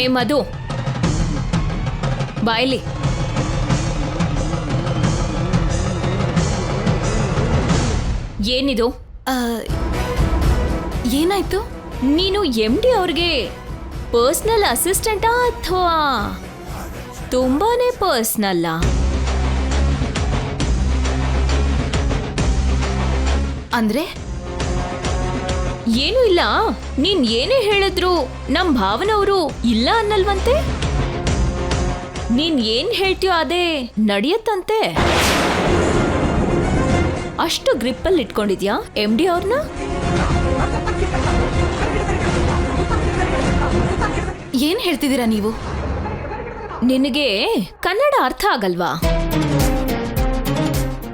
ಹೇ ಮಧು. ಬಾಯ್ಲಿ ಏನಿದು? ಆ, ಏನಾಯ್ತು? ನೀನು ಎಂ ಡಿ ಅವ್ರಿಗೆ ಪರ್ಸ್ನಲ್ ಅಸಿಸ್ಟೆಂಟಾ ಅಥವಾ ತುಂಬಾನೇ ಪರ್ಸ್ನಲ್ಲ ಅಂದ್ರೆ ಏನೂ ಇಲ್ಲ. ನೀನ್ ಏನೇ ಹೇಳಿದ್ರು ನಮ್ ಭಾವನವರು ಇಲ್ಲ ಅನ್ನಲ್ವಂತೆ? ನೀನ್ ಏನ್ ಹೇಳ್ತೀಯೋ ಅದೇ ನಡೆಯತ್ತಂತೆ. ಅಷ್ಟು ಗ್ರಿಪ್ಪಲ್ಲಿ ಇಟ್ಕೊಂಡಿದ್ಯಾ ಎಂ ಡಿ ಅವ್ರನ್ನ ಏನ್ ಹೇಳ್ತಿದ್ದೀರಾ ನೀವು? ನಿನಗೆ ಕನ್ನಡ ಅರ್ಥ ಆಗಲ್ವಾ?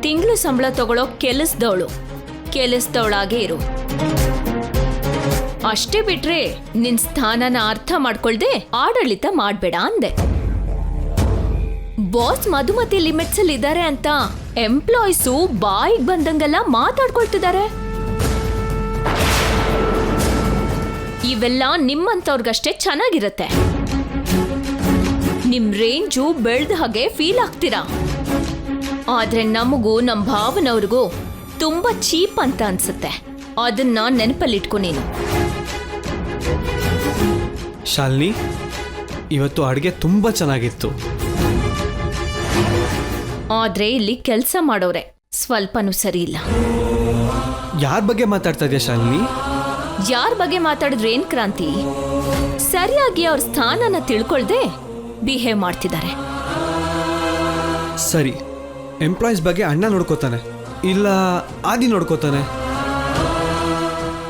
ತಿಂಗಳು ಸಂಬಳ ತಗೊಳ್ಳೋ ಕೆಲಸದವಳು. ಕೆಲಸದವಳಾಗೆ ಇರು. ಅಷ್ಟೇ ಬಿಟ್ರೆ ನಿನ್ ಸ್ಥಾನನ ಅರ್ಥ ಮಾಡ್ಕೊಳ್ದೆ ಆಡಳಿತ ಮಾಡ್ಬೇಡ ಅಂದೆ. ಬಾಸ್ ಮಧುಮತಿ ಲಿಮಿಟ್ಸ್ ಅಲ್ಲಿ ಇದ್ದಾರೆ ಅಂತ ಎಂಪ್ಲಾಯ್ಸು ಬಾಯಿಗೆ ಬಂದಂಗೆಲ್ಲ ಮಾತಾಡ್ಕೊಳ್ತಿದ್ದಾರೆ ಇವೆಲ್ಲ ನಿಮ್ಮಂತವ್ರಿಗಷ್ಟೇ ಚೆನ್ನಾಗಿರತ್ತೆ. ನಿಮ್ ರೇಂಜು ಬೆಳ್ದ ಹಾಗೆ ಫೀಲ್ ಆಗ್ತೀರಾ? ಆದ್ರೆ ನಮಗೂ ನಮ್ ಭಾವನವ್ರಿಗೂ ತುಂಬಾ ಚೀಪ್ ಅಂತ ಅನ್ಸುತ್ತೆ. ಅದನ್ನ ನೆನಪಲ್ಲಿಟ್ಕೊ ನೀನು. ಶಾಲಿನಿ ಇವತ್ತು ಅಡುಗೆ ತುಂಬ ಚೆನ್ನಾಗಿತ್ತು. ಆದ್ರೆ ಇಲ್ಲಿ ಕೆಲಸ ಮಾಡೋರೆ ಸ್ವಲ್ಪನೂ ಸರಿ ಇಲ್ಲ. ಯಾರ ಬಗ್ಗೆ ಮಾತಾಡ್ತಾ ಇದೆಯಾ ಶಾಲಿನಿ? ಯಾರ ಬಗ್ಗೆ ಮಾತಾಡಿದ್ರೆ ಏನ್ ಕ್ರಾಂತಿ? ಸರಿಯಾಗಿ ಅವ್ರ ಸ್ಥಾನನ ತಿಳ್ಕೊಳ್ದೆ ಬಿಹೇವ್ ಮಾಡ್ತಿದ್ದಾರೆ ಸರಿ ಎಂಪ್ಲಾಯೀಸ್ ಬಗ್ಗೆ ಅಣ್ಣ ನೋಡ್ಕೋತಾನೆ ಇಲ್ಲ ಆದಿ ನೋಡ್ಕೋತಾನೆ.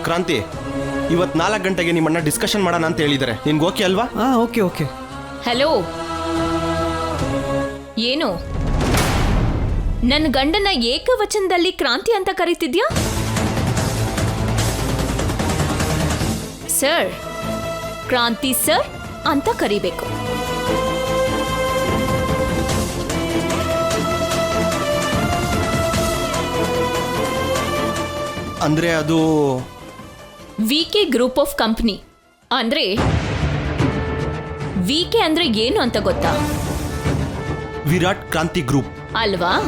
ಕ್ರಾಂತಿ ಇವತ್ ನಾಲ್ಕು ಗಂಟೆಗೆ ನಿಮ್ಮನ್ನ ಡಿಸ್ಕಷನ್ ಮಾಡೋಣ ಅಂತ ಹೇಳಿದ್ದಾರೆ. ನಿನ್ಗೆ ಓಕೆ ಅಲ್ವಾ? ಹಾ ಓಕೆ ಓಕೆ. ಹಲೋ ಏನು? ನನ್ನ ಗಂಡನ ಏಕವಚನದಲ್ಲಿ ಕ್ರಾಂತಿ ಅಂತ ಕರೀತಿದ್ಯಾ? ಸರ್ ಕ್ರಾಂತಿ ಸರ್ ಅಂತ ಕರಿಬೇಕು. ಅಂದ್ರೆ ಅದು V K group of company ಅಂದ್ರೆ ವಿ ಕೆ ಅಂದ್ರೆ ಏನು ಅಂತ ಗೊತ್ತಾ? ವಿರಾಟ್ ಕ್ರಾಂತಿ ಗ್ರೂಪ್. ಅಲ್ವಾ?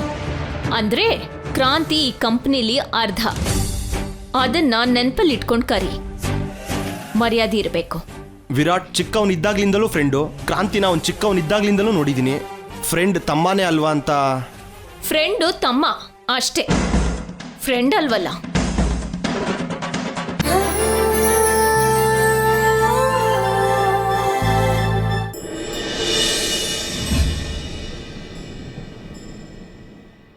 ಅಂದ್ರೆ ಕ್ರಾಂತಿ ಈ ಕಂಪ್ನಿಲಿ ಅರ್ಧ. ಅದನ್ನ ನೆನಪಲ್ಲಿ ಇಟ್ಕೊಂಡು ಕರಿ. ಮರ್ಯಾದೆ ಇರಬೇಕು. ವಿರಾಟ್ ಚಿಕ್ಕವನಿದ್ದಾಗ್ಲಿಂದಲೂ ಫ್ರೆಂಡು ಕ್ರಾಂತಿನ ಅವ್ನು ಚಿಕ್ಕವನಿದ್ದಾಗ್ಲಿಂದಲೂ ನೋಡಿದ್ದೀನಿ ಫ್ರೆಂಡ್ ತಮ್ಮನೇ ಅಲ್ವಾ ಅಂತ. ಫ್ರೆಂಡು ತಮ್ಮ ಅಷ್ಟೇ. ಫ್ರೆಂಡ್ ಅಲ್ವಲ್ಲ.